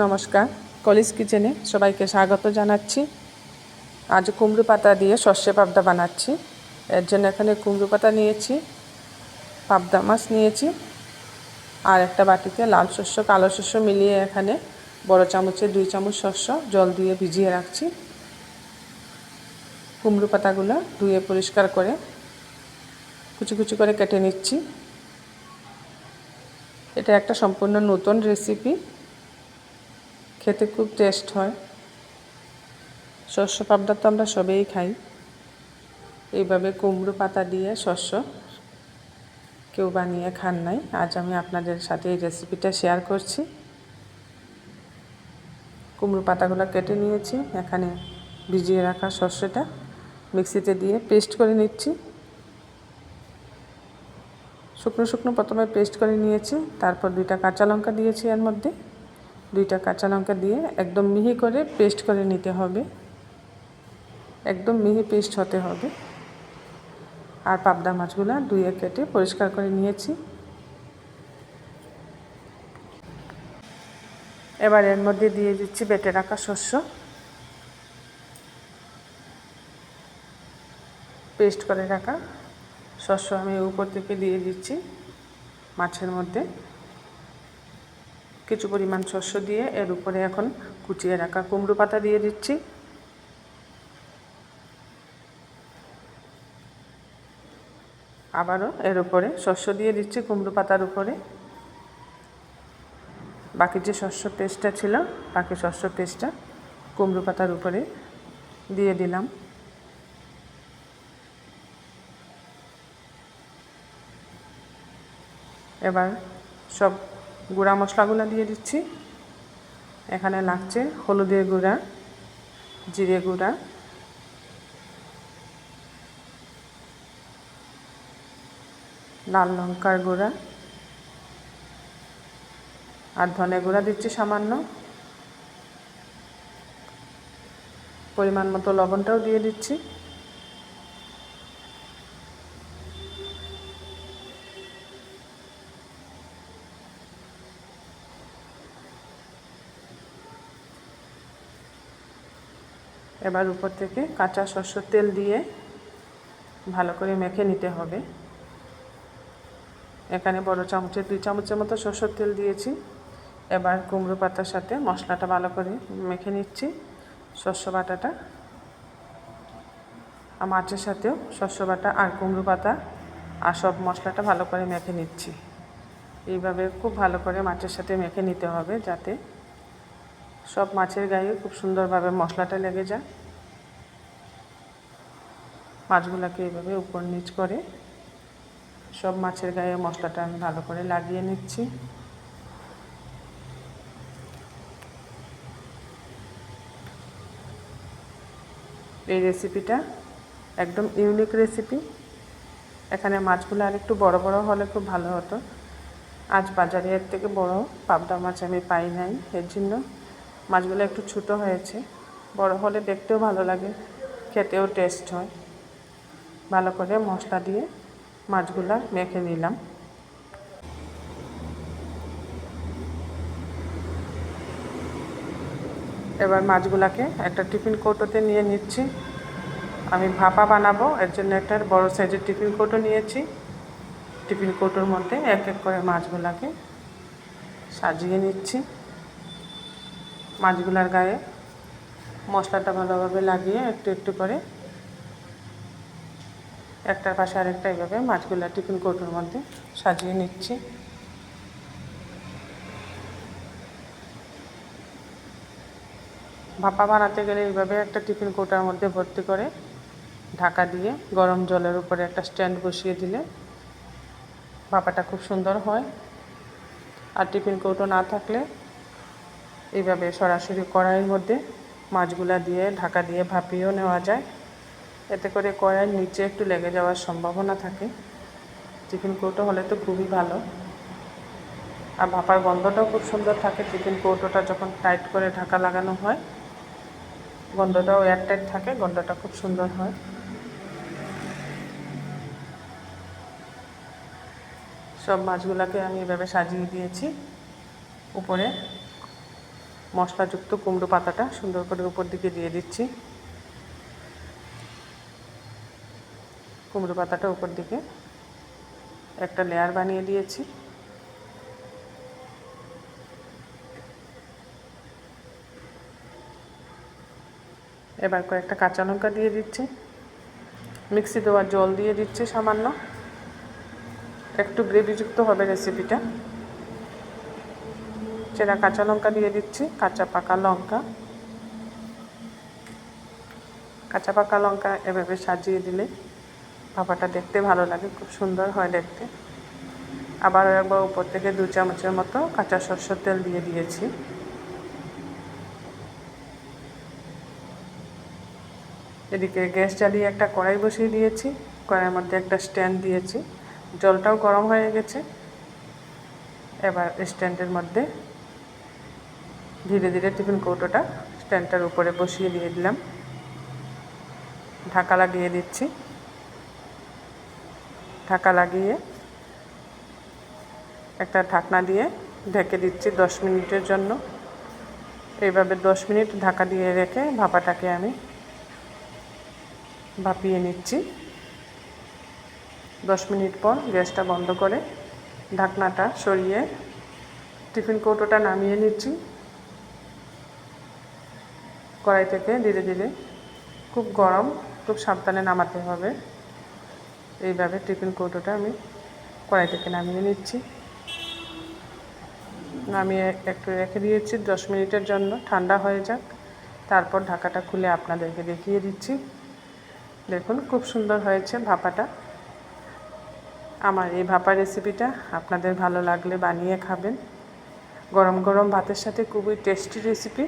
নমস্কার। কলিজ কিচেনে সবাইকে স্বাগত জানাচ্ছি। আজ কুমড়ো পাতা দিয়ে সর্ষে পাবদা বানাচ্ছি। এর জন্য এখানে কুমড়ো পাতা নিয়েছি, পাবদা মাছ নিয়েছি, আর একটা বাটিতে লাল শস্য, কালো শস্য মিলিয়ে এখানে বড় চামচে দুই চামচ শস্য জল দিয়ে ভিজিয়ে রাখছি। কুমড়ো পাতাগুলো ধুয়ে পরিষ্কার করে কুচি কুচি করে কেটে নিচ্ছি। এটা একটা সম্পূর্ণ নতুন রেসিপি খেতে খুব টেস্ট হয়। শস্য পাবদা তো আমরা সবেই খাই। এইভাবে কুমড়ো পাতা দিয়ে শস্য কেউ বানিয়ে খান নাই। আজ আমি আপনাদের সাথে এই রেসিপিটা শেয়ার করছি। কুমড়ো পাতাগুলো কেটে নিয়েছি, এখানে ভিজিয়ে রাখা শস্যটা মিক্সিতে দিয়ে পেস্ট করে নিচ্ছি। শুকনো শুকনো প্রথমে পেস্ট করে নিয়েছি, তারপর দুইটা কাঁচা লঙ্কা দিয়েছি এর মধ্যে। দুইটা কাঁচা লঙ্কা দিয়ে একদম মিহি করে পেস্ট করে নিতে হবে। একদম মিহি পেস্ট হতে হবে। আর পাবদা মাছগুলো ধুয়ে কেটে পরিষ্কার করে নিয়েছি। এবার এর মধ্যে দিয়ে দিচ্ছি বেটে রাখা শস্য। পেস্ট করে রাখা শস্য আমি উপর থেকে দিয়ে দিচ্ছি মাছের মধ্যে। কিছু পরিমাণ শস্য দিয়ে এর উপরে এখন কুচিয়ে রাখা কুমড়ো পাতা দিয়ে দিচ্ছি। আবারও এর উপরে শস্য দিয়ে দিচ্ছি কুমড়ো পাতার উপরে। বাকি যে শস্য পেস্টটা ছিল, বাকি শস্য পেস্টটা কুমড়ো পাতার উপরে দিয়ে দিলাম। এবার সব গুঁড়া মশলাগুলো দিয়ে দিচ্ছি। এখানে লাগছে হলুদের গুঁড়া, জিরে গুঁড়া। লাল লঙ্কার গুঁড়া। আর ধনে গুঁড়া দিচ্ছি সামান্য। পরিমাণ মতো লবণটাও দিয়ে দিচ্ছি। এবার উপর থেকে কাঁচা সরষের তেল দিয়ে ভালো করে মেখে নিতে হবে। এখানে বড় চামচের, দুই চামচের মতো সরষের তেল দিয়েছি। এবার কুমড়ো পাতার সাথে মশলাটা ভালো করে মেখে নিচ্ছি। শস্য বাটাটা। আর মাছের সাথেও শস্য বাটা আর কুমড়ো পাতা আর সব মশলাটা ভালো করে মেখে নিচ্ছি। এইভাবে খুব ভালো করে মাছের সাথে মেখে নিতে হবে যাতে সব মাছের গায়ে খুব সুন্দরভাবে মশলাটা লেগে যায়। মাছগুলোকে এভাবে উপর নিচ করে সব মাছের গায়ে মশলাটা আমি ভালো করে লাগিয়ে নিচ্ছি। এই রেসিপিটা একদম ইউনিক রেসিপি। এখানে মাছগুলো আর একটু বড় বড় হলে খুব ভালো হতো। আজ বাজারে এর থেকে বড় পাবদা মাছ আমি পাই নাই, এর জন্য মাছগুলো একটু ছোটো হয়েছে। বড় হলে দেখতেও ভালো লাগে, খেতেও টেস্ট হয়। ভালো করে মশলা দিয়ে মাছগুলো মেখে নিলাম। এবার মাছগুলাকে একটা টিফিন কৌটোতে নিয়ে নিচ্ছি। আমি ভাপা বানাবো, এর জন্য একটা বড় সাইজের টিফিন কৌটো নিয়েছি। টিফিন কৌটোর মধ্যে এক এক করে মাছগুলাকে সাজিয়ে নিচ্ছি। মাছগুলার গায়ে মশলাটা ভালোভাবে লাগিয়ে একটু একটু করে একটার পাশে আরেকটা এইভাবে মাছগুলো টিফিন কৌটোর মধ্যে সাজিয়ে নিচ্ছি। ভাপা বানাতে গেলে এইভাবে একটা টিফিন কৌটার মধ্যে ভর্তি করে ঢাকা দিয়ে গরম জলের উপরে একটা স্ট্যান্ড বসিয়ে দিলে ভাপাটা খুব সুন্দর হয়। আর টিফিন কৌটো না থাকলে এইভাবে সরাসরি কড়াইয়ের মধ্যে মাছগুলা দিয়ে, ঢাকা দিয়ে ভাপিয়েও নেওয়া যায়। এতে করে কড়াইয়ের নিচে একটু লেগে যাওয়ার সম্ভাবনা থাকে। টিফিন কৌটো হলে তো খুবই ভালো। আর ভাপার গন্ধটাও খুব সুন্দর থাকে। টিফিন কৌটোটা যখন টাইট করে ঢাকা লাগানো হয়, গন্ধটাও এয়ারটাইট থাকে, গন্ধটা খুব সুন্দর হয়। সব মাছগুলোকে আমি এভাবে সাজিয়ে দিয়েছি। উপরে মশলাযুক্ত কুমড়ো পাতাটা সুন্দর করে উপর দিকে দিয়ে দিচ্ছি। কুমড়ো পাতাটা উপর দিকে একটা লেয়ার বানিয়ে দিয়েছি। এবার কয়েকটা কাঁচা লঙ্কা দিয়ে দিচ্ছি। মিক্সি দেওয়ার জল দিয়ে দিচ্ছি সামান্য। একটু গ্রেভিযুক্ত হবে রেসিপিটা চেরা কাঁচা লঙ্কা দিয়ে দিচ্ছি, কাঁচা পাকা লঙ্কা। কাঁচা পাকা লঙ্কা এভাবে সাজিয়ে দিলে ভাপাটা দেখতে ভালো লাগে, খুব সুন্দর হয় দেখতে। আবার একবার উপর থেকে দু চামচের মতো কাঁচা সরষের তেল দিয়ে দিয়েছি। এদিকে গ্যাস জ্বালিয়ে একটা কড়াই বসিয়ে দিয়েছি, কড়াইয়ের মধ্যে একটা স্ট্যান্ড দিয়েছি। জলটাও গরম হয়ে গেছে। এবার স্ট্যান্ডের মধ্যে ধীরে ধীরে টিফিন কৌটোটা স্ট্যান্ডটার উপরে বসিয়ে দিয়ে দিলাম। ঢাকা লাগিয়ে দিচ্ছি। ঢাকা লাগিয়ে একটা ঢাকনা দিয়ে ঢেকে দিচ্ছি দশ মিনিটের জন্য। এইভাবে দশ মিনিট ঢাকা দিয়ে রেখে ভাপাটাকে আমি ভাপিয়ে নিচ্ছি। দশ মিনিট পর গ্যাসটা বন্ধ করে ঢাকনাটা সরিয়ে টিফিন কৌটোটা নামিয়ে নিচ্ছি। কড়াই থেকে ধীরে ধীরে খুব গরম, খুব সাবধানে নামাতে হবে। এইভাবে টিফিন কৌটোটা আমি কড়াই থেকে নামিয়ে নিচ্ছি। নামিয়ে একটু রেখে দিয়েছি, দশ মিনিটের জন্য। ঠান্ডা হয়ে যাক। তারপর ঢাকাটা খুলে আপনাদেরকে দেখিয়ে দিচ্ছি। দেখুন, খুব সুন্দর হয়েছে ভাপাটা। আমার এই ভাপা রেসিপিটা আপনাদের ভালো লাগলে বানিয়ে খাবেন। গরম গরম ভাতের সাথে খুবই tasty recipe.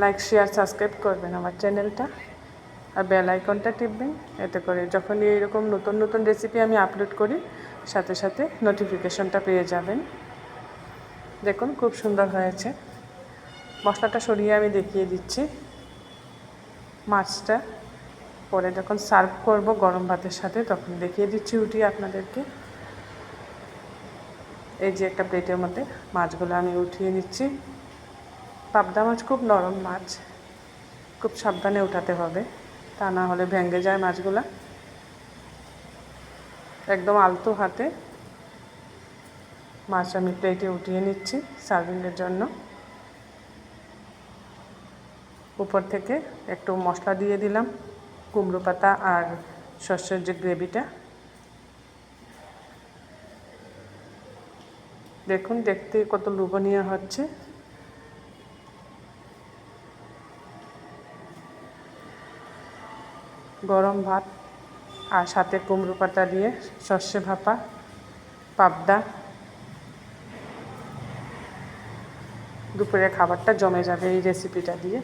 Like share subscribe করবেন আমার চ্যানেলটা আর বেল আইকনটা টিপবেন। এতে করে যখনই এরকম নতুন নতুন রেসিপি আমি আপলোড করি, সাথে সাথে নোটিফিকেশনটা পেয়ে যাবেন। দেখুন, খুব সুন্দর হয়েছে। মশলাটা সরিয়ে আমি দেখিয়ে দিচ্ছি। মাছটা পরে যখন সার্ভ করব গরম ভাতের সাথে, তখন দেখিয়ে দিচ্ছি উঠিয়ে আপনাদেরকে। এই যে একটা প্লেটের মধ্যে মাছগুলো আমি উঠিয়ে নিচ্ছি। পাবদা মাছ খুব নরম মাছ। খুব সাবধানে উঠাতে হবে, তা না হলে ভেঙে যায় মাছগুলা। একদম আলতো হাতে মাছ আমি প্লেটে উঠিয়ে নিচ্ছি সার্ভিংয়ের জন্য। উপর থেকে একটু মশলা দিয়ে দিলাম, কুমড়ো পাতা আর শস্যের যে গ্রেভিটা। দেখুন, দেখতে কত লোভনীয় হচ্ছে। গরম ভাত আর সাথে কুমড়ো পাতা দিয়ে সর্ষে ভাপা, পাবদা। দুপুরের খাবারটা জমে যাবে এই রেসিপিটা দিয়ে।